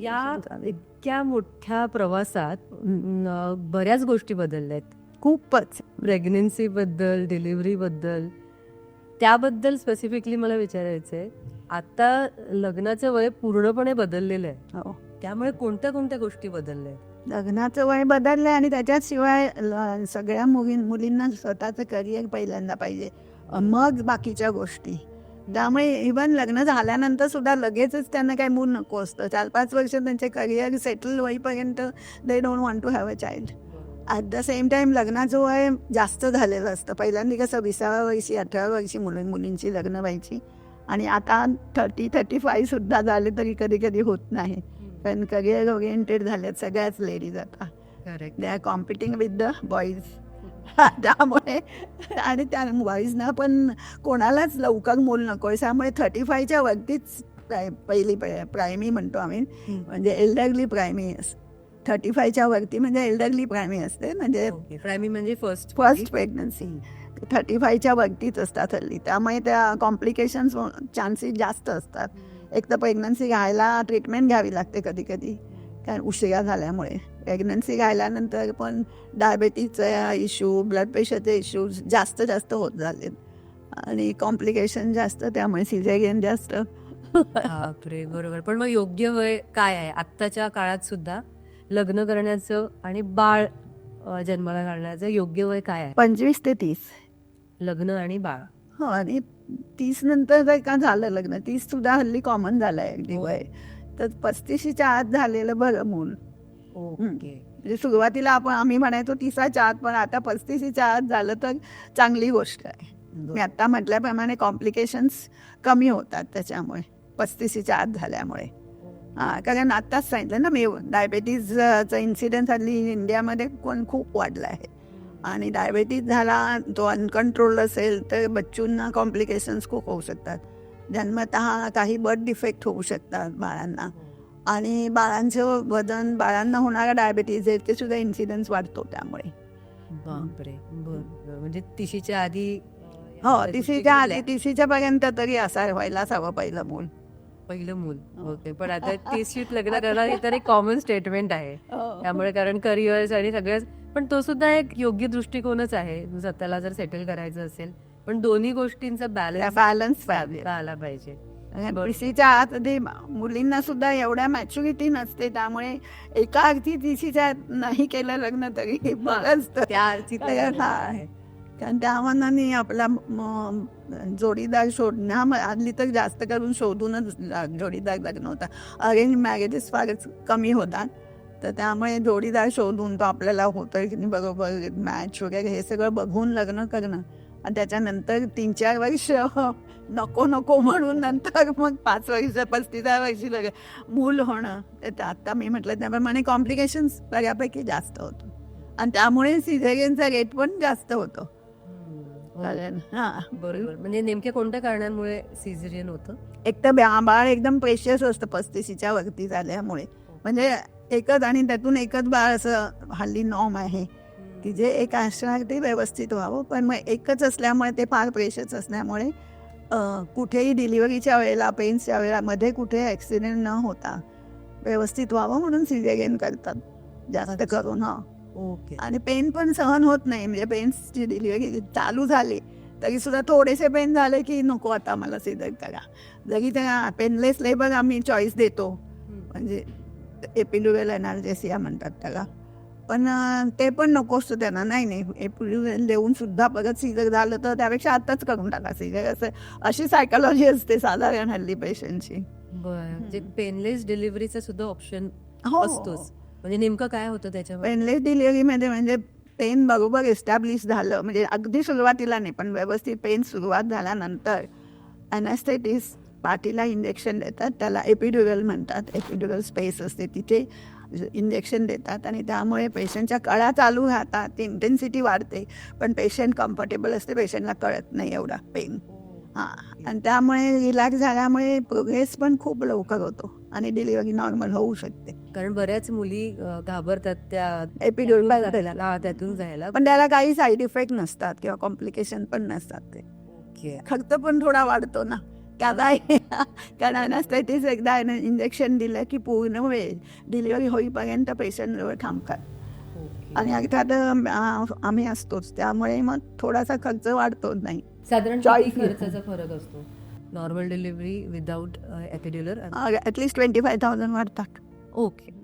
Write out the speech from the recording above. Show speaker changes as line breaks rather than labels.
या इतक्या मोठ्या प्रवासात बऱ्याच गोष्टी बदलल्या आहेत
खूपच
प्रेग्नेन्सीबद्दल डिलिव्हरीबद्दल त्याबद्दल स्पेसिफिकली मला विचारायचं आहे आता लग्नाचं वय पूर्णपणे बदललेलं आहे.
हो.
त्यामुळे कोणत्या कोणत्या गोष्टी बदलल्या आहेत
लग्नाचं वय बदललंय आणि त्याच्याशिवाय सगळ्या मुली मुलींना स्वतःचं करिअर पहिल्यांदा पाहिजे. मग बाकीच्या गोष्टी. त्यामुळे इवन लग्न झाल्यानंतर सुद्धा लगेचच त्यांना काही मूल नको असतं. चार पाच वर्ष त्यांचे करिअर सेटल होईपर्यंत they don't want to have a child at the same time लग्नाचं वय जास्त झालेलं असतं. पहिल्यांदा कसं विसाव्या वर्षी अठरा वर्षी मुली मुलींची लग्न व्हायची. आणि आता थर्टी थर्टी फाय सुद्धा झाले तरी कधी कधी होत नाही. कारण करिअर ओरिएंटेड झाल्यात सगळ्याच लेडीज आता. They are competing with the boys त्यामुळे आणि त्या बॉईजना पण कोणालाच लवकर मूल नको त्यामुळे थर्टी फायच्या वरतीच प्राय- पहिली प्रायमी म्हणतो आम्ही. म्हणजे एल्डरली प्रायमी थर्टी फायच्या वरती म्हणजे एल्डरली प्रायमी असते. म्हणजे
प्रायमी म्हणजे फर्स्ट
फर्स्ट प्रेग्नन्सी थर्टी फायच्या वरतीच असतात हल्ली. त्यामुळे त्या कॉम्प्लिकेशन्स चान्सेस जास्त असतात. एक तर प्रेग्नन्सी घ्यायला ट्रीटमेंट घ्यावी लागते कधी कधी कारण उशिरा झाल्यामुळे. प्रेग्नन्सी घ्यायल्यानंतर पण डायबेटीजचा इश्यू ब्लड प्रेशरचे इश्यूज जास्त जास्त होत झालेत. आणि कॉम्प्लिकेशन जास्त त्यामुळे सिझेरियन जास्त.
बापरे बरोबर. पण मग योग्य वय काय आहे? आत्ताच्या काळात सुद्धा लग्न करण्याचं आणि बाळ अ, जन्माला घालण्याचं योग्य वय काय आहे?
पंचवीस ते तीस.
लग्न आणि बाळ.
हो आणि तीस नंतर जर का झालं लग्न तीस सुद्धा हल्ली कॉमन झालंय अगदी
हो.
वय. तर पस्तीशीच्या आत झालेलं बरं मूल.
ओके.
म्हणजे सुरुवातीला आपण आम्ही म्हणायचो तिसाच्या आत पण आता पस्तीसीच्या आत झालं तर चांगली गोष्ट आहे. मी आता म्हटल्याप्रमाणे कॉम्प्लिकेशन्स कमी होतात त्याच्यामुळे पस्तीसीच्या आत झाल्यामुळे. हा कारण आत्ताच सांगितलं ना मी डायबेटीजचा इन्सिडेंट हल्ली इंडियामध्ये कोण खूप वाढला आहे. आणि डायबेटीज झाला तो अनकंट्रोल्ड असेल तर बच्चूंना कॉम्प्लिकेशन्स खूप होऊ शकतात. जन्मत काही बर्थ डिफेक्ट होऊ शकतात बाळांना. आणि बाळांचं वजन बाळांना होणारा डायबिटीज आहे ते सुद्धा इन्सिडन्स वाढतो त्यामुळे.
बापरे. म्हणजे तिशीच्या आधी
हो तिसरीच्या आधी तिसरीच्या पर्यंत तरी असा व्हायलाच हवं पहिलं मूल.
पहिलं मूल. ओके. पण आता तिशीत लग्न करणं हे तर एक कॉमन स्टेटमेंट आहे. त्यामुळे कारण करिअर्स आणि सगळंच पण तो सुद्धा एक योग्य दृष्टिकोनच आहे. स्वतःला जर सेटल करायचं असेल पण दोन्ही गोष्टींचा बॅलन्स
बॅलन्स
आला पाहिजे.
तिसरीच्या आत आधी मुलींना सुद्धा एवढ्या मॅच्युरिटी नसते त्यामुळे एका अर्थी आत नाही केलं लग्न तरी बरंच
त्या अर्थी
आहे. कारण त्या मनाने आपला जोडीदार शोधण्या आधली तर जास्त करून शोधूनच जोडीदार लग्न होता. अरेंज मॅरेजेस फारच कमी होतात. तर त्यामुळे जोडीदार शोधून तो आपल्याला होतोय की बरोबर मॅच वगैरे हे सगळं बघून लग्न करणं. आणि त्याच्यानंतर तीन चार वर्ष नको नको म्हणून नंतर मग पाच वर्ष पस्तीसा वर्षी लग्न मूल होणं. तर ते आता मी म्हटलं त्याप्रमाणे कॉम्प्लिकेशन्स बऱ्यापैकी जास्त होतं. आणि त्यामुळे सिझेरियनचा रेट पण जास्त होतो. कारण हा.
बरोबर. म्हणजे नेमक्या कोणत्या कारणांमुळे सिझेरियन होतं?
एक तर बाळ एकदम प्रेशियस असतं पस्तीशीच्या वरती झाल्यामुळे. म्हणजे एकच आणि त्यातून एकच बाळ असं हल्ली नॉर्म आहे. की जे एक ते व्यवस्थित व्हावं पण मग एकच असल्यामुळे ते फार प्रेशस असल्यामुळे कुठेही डिलिव्हरीच्या वेळेला पेन्सच्या वेळेला मध्ये कुठे ॲक्सिडेंट न होता व्यवस्थित व्हावं म्हणून सिझेरियन करतात. जास्त करून हा.
ओके.
आणि पेन पण सहन होत नाही. म्हणजे पेन्सची डिलिव्हरी चालू झाली तरी सुद्धा थोडेसे पेन झाले की नको आता मला सिझर करा. जरी त्या पेनलेस लेबर आम्ही चॉईस देतो. म्हणजे एपिड्युरल अनाल्जेसिया म्हणतात त्याला. पण ते पण नको असतं त्यांना. नाही नाही. एपिड्युरल देऊन सुद्धा परत सिझर झालं तर त्यापेक्षा आताच करून टाका सिझर असं अशी सायकोलॉजी असते साधारण हल्ली पेशंटची
बरं. म्हणजे पेनलेस डिलिव्हरीचा सुद्धा ऑप्शन
हो.
असतोच. म्हणजे नेमकं काय होतं त्याच्यामध्ये?
पेनलेस डिलिव्हरीमध्ये म्हणजे पेन बरोबर एस्टॅब्लिश झालं. म्हणजे अगदी सुरुवातीला नाही पण व्यवस्थित पेन सुरुवात झाल्यानंतर अनॅस्थेटिस पाठीला इंजेक्शन देतात. त्याला एपिड्युरल म्हणतात. एपिड्युरल स्पेस असते तिथे. इंजेक्शन देतात आणि त्यामुळे पेशंटच्या कळा चालू राहतात ती इंटेन्सिटी वाढते. पण पेशंट कम्फर्टेबल असते पेशंटला कळत नाही एवढा पेन हां आणि त्यामुळे रिलॅक्स झाल्यामुळे प्रोग्रेस पण खूप लवकर होतो आणि डिलिव्हरी नॉर्मल होऊ शकते.
कारण बऱ्याच मुली घाबरतात त्या त्यातून जायला.
पण त्याला काही साईड इफेक्ट नसतात किंवा कॉम्प्लिकेशन पण नसतात ते. खर्च पण थोडा वाढतो ना. काय कारण अनस्थेटिस एकदा इंजेक्शन दिलं की पूर्ण वेळ डिलिव्हरी होईपर्यंत पेशंटजवळ थांबतात आणि अर्थात आम्ही असतोच त्यामुळे मग थोडासा खर्च वाढतो नाही
साधारण. खर्चाचा फरक असतो normal delivery without epidural
at least twenty five thousand वाढतात
ओके